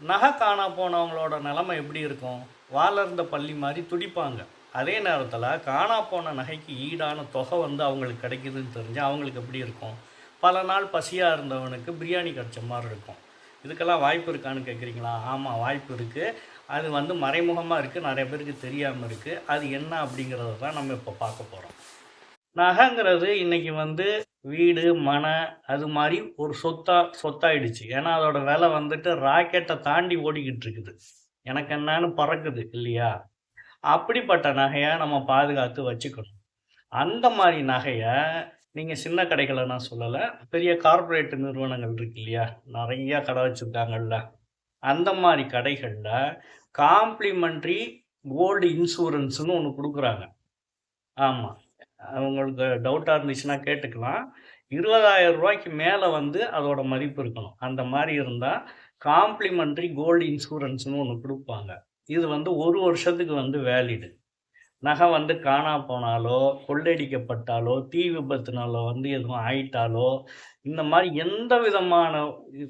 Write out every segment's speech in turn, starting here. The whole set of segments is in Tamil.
நகை காணா போனவங்களோட நிலமை எப்படி இருக்கும்? வாளர்ந்த பள்ளி மாதிரி துடிப்பாங்க. அதே நேரத்தில் காணா போன நகைக்கு ஈடான தொகை வந்து அவங்களுக்கு கிடைக்குதுன்னு தெரிஞ்சு அவங்களுக்கு எப்படி இருக்கும்? பல நாள் பசியாக இருந்தவனுக்கு பிரியாணி கிடச்ச மாதிரி இருக்கும். இதுக்கெல்லாம் வாய்ப்பு இருக்கான்னு கேட்குறீங்களா ஆமாம் வாய்ப்பு இருக்குது அது வந்து மறைமுகமாக இருக்குது நிறைய பேருக்கு தெரியாமல் இருக்குது அது என்ன அப்படிங்கிறத தான் நம்ம இப்போ பார்க்க போகிறோம் நகைங்கிறது இன்றைக்கி வந்து வீடு மனை அது மாதிரி ஒரு சொத்தா சொத்தாயிடுச்சு. ஏன்னா அதோட விலை வந்துட்டு ராக்கெட்டை தாண்டி ஓடிக்கிட்டு இருக்குது. எனக்கு என்னன்னு பறக்குது இல்லையா? அப்படிப்பட்ட நகையை நம்ம பாதுகாத்து வச்சுக்கணும். அந்த மாதிரி நகையை நீங்கள் சின்ன கடைகளை நான் சொல்லலை பெரிய கார்பரேட் நிறுவனங்கள் இருக்கு இல்லையா? நிறையா கடை வச்சுருக்காங்கல்ல. அந்த மாதிரி கடைகளில் காம்ப்ளிமெண்ட்ரி கோல்டு இன்சூரன்ஸ்னு ஒன்று கொடுக்குறாங்க. ஆமாம் அவங்களுக்கு டவுட்டாக இருந்துச்சுன்னா கேட்டுக்கலாம். இருபதாயிரம் ரூபாய்க்கு மேலே வந்து அதோட மதிப்பு இருக்கணும். அந்த மாதிரி இருந்தால் காம்ப்ளிமெண்ட்ரி கோல்டு இன்சூரன்ஸ்னு ஒன்று கொடுப்பாங்க. இது வந்து ஒரு வருஷத்துக்கு வந்து வேலிடு நகை வந்து காணா போனாலோ கொள்ளடிக்கப்பட்டாலோ தீ விபத்துனாலோ வந்து எதுவும் ஆயிட்டாலோ இந்த மாதிரி எந்த விதமான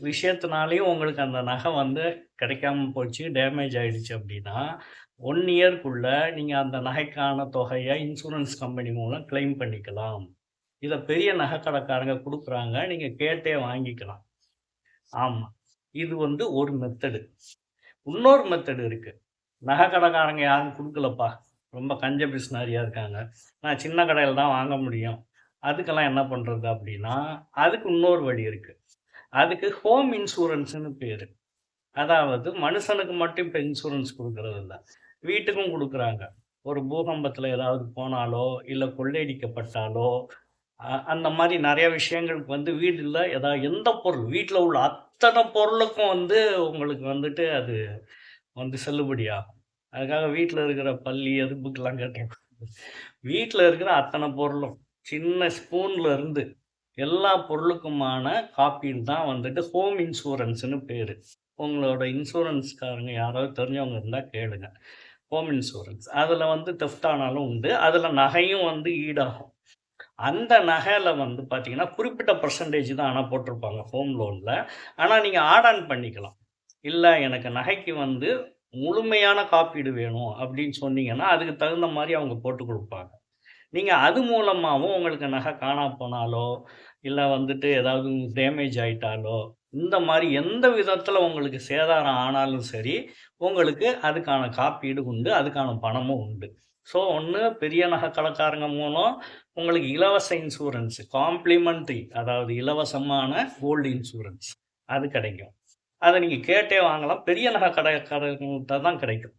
விஷயத்தினாலையும் உங்களுக்கு அந்த நகை வந்து கிடைக்காம போச்சு டேமேஜ் ஆயிடுச்சு அப்படின்னா ஒன் இயர்க்குள்ளே நீங்கள் அந்த நகைக்கான தொகையை இன்சூரன்ஸ் கம்பெனி மூலம் கிளைம் பண்ணிக்கலாம். இதை பெரிய நகைக்கடைக்காரங்க கொடுக்குறாங்க நீங்கள் கேட்டே வாங்கிக்கலாம். ஆமாம் இது வந்து ஒரு மெத்தடு இன்னொரு மெத்தடு இருக்குது நகைக்கடைக்காரங்க யாரும் கொடுக்கலப்பா. ரொம்ப கஞ்ச பிஸ்னாரியாக இருக்காங்க. நான் சின்ன கடையில் தான் வாங்க முடியும். அதுக்கெல்லாம் என்ன பண்ணுறது அப்படின்னா அதுக்கு இன்னொரு வழி இருக்குது அதுக்கு ஹோம் இன்சூரன்ஸ்னு பேர். அதாவது மனுஷனுக்கு மட்டும் இப்போ இன்சூரன்ஸ் கொடுக்கறது இல்லை. வீட்டுக்கும் கொடுக்குறாங்க. ஒரு பூகம்பத்தில் ஏதாவது போனாலோ இல்லை கொள்ளையடிக்கப்பட்டாலோ அந்த மாதிரி நிறைய விஷயங்களுக்கு வந்து வீட்டில் ஏதாவது எந்த பொருள் வீட்டில் உள்ள அத்தனை பொருளுக்கும் வந்து உங்களுக்கு வந்துட்டு அது வந்து செல்லுபடியாகும் அதுக்காக வீட்டில் இருக்கிற பள்ளி எதுப்புக்கெல்லாம் கேட்டேன் வீட்டில் இருக்கிற அத்தனை பொருளும் சின்ன ஸ்பூன்ல இருந்து எல்லா பொருளுக்குமான காப்பீடு தான் வந்துட்டு ஹோம் இன்சூரன்ஸ்னு பேர். உங்களோட இன்சூரன்ஸ்காரங்க யாராவது தெரிஞ்சவங்க இருந்தால் கேளுங்க. ஹோம் இன்சூரன்ஸ் அதில் வந்து தெஃப்ட் ஆனாலும் உண்டு. அதில் நகையும் வந்து ஈடாகும். அந்த நகையில் வந்து பார்த்தீங்கன்னா குறிப்பிட்ட பர்சன்டேஜ் தான் ஆனால் போட்டிருப்பாங்க ஹோம் லோனில் ஆனால் நீங்கள் ஆட் ஆன் பண்ணிக்கலாம். இல்லை எனக்கு நகைக்கு வந்து முழுமையான காப்பீடு வேணும் அப்படின்னு சொன்னீங்கன்னா அதுக்கு தகுந்த மாதிரி அவங்க போட்டு கொடுப்பாங்க. நீங்கள் அது மூலமாகவும் உங்களுக்கு நகை காணா போனாலோ இல்லை வந்துட்டு ஏதாவது டேமேஜ் ஆயிட்டாலோ இந்த மாதிரி எந்த விதத்தில் உங்களுக்கு சேதாரம் ஆனாலும் சரி உங்களுக்கு அதுக்கான காப்பீடு உண்டு அதுக்கான பணமும் உண்டு. ஸோ ஒன்று பெரிய நகை கடைக்காரங்க மூலம் உங்களுக்கு இலவச இன்சூரன்ஸ் காம்ப்ளிமெண்ட்ரி அதாவது இலவசமான கோல்டு இன்சூரன்ஸ் அது கிடைக்கும். அதை நீங்கள் கேட்டே வாங்கலாம். பெரிய நகை கடைக்காரங்கிட்ட தான் கிடைக்கும்.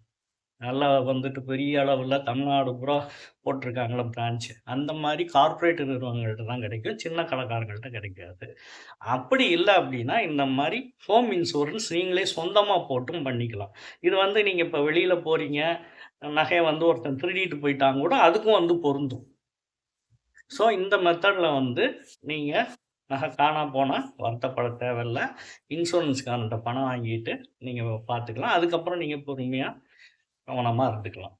நல்லா வந்துட்டு பெரிய அளவில் தமிழ்நாடு பூரா போட்டிருக்காங்களா பிரான்ச்சு அந்த மாதிரி கார்ப்பரேட் நிறுவனங்கள்ட்ட தான் கிடைக்கும். சின்ன கடைக்காரங்கள்ட்ட கிடைக்காது. அப்படி இல்லை அப்படின்னா இந்த மாதிரி ஹோம் இன்சூரன்ஸ் நீங்களே சொந்தமாக போட்டும் பண்ணிக்கலாம். இது வந்து நீங்கள் இப்போ வெளியில் போகிறீங்க நகையை வந்து ஒருத்தன் திருடிட்டு போயிட்டாங்க கூட அதுக்கும் வந்து பொருந்தும். ஸோ இந்த மெத்தடில் வந்து நீங்கள் நகை காணாமல் போனால் வருத்தப்பட தேவையில்ல. இன்சூரன்ஸ்காரன்ட்ட பணம் வாங்கிட்டு நீங்கள் பார்த்துக்கலாம் அதுக்கப்புறம் நீங்கள் பொறுமையாக கவனமாக இருந்துக்கலாம்.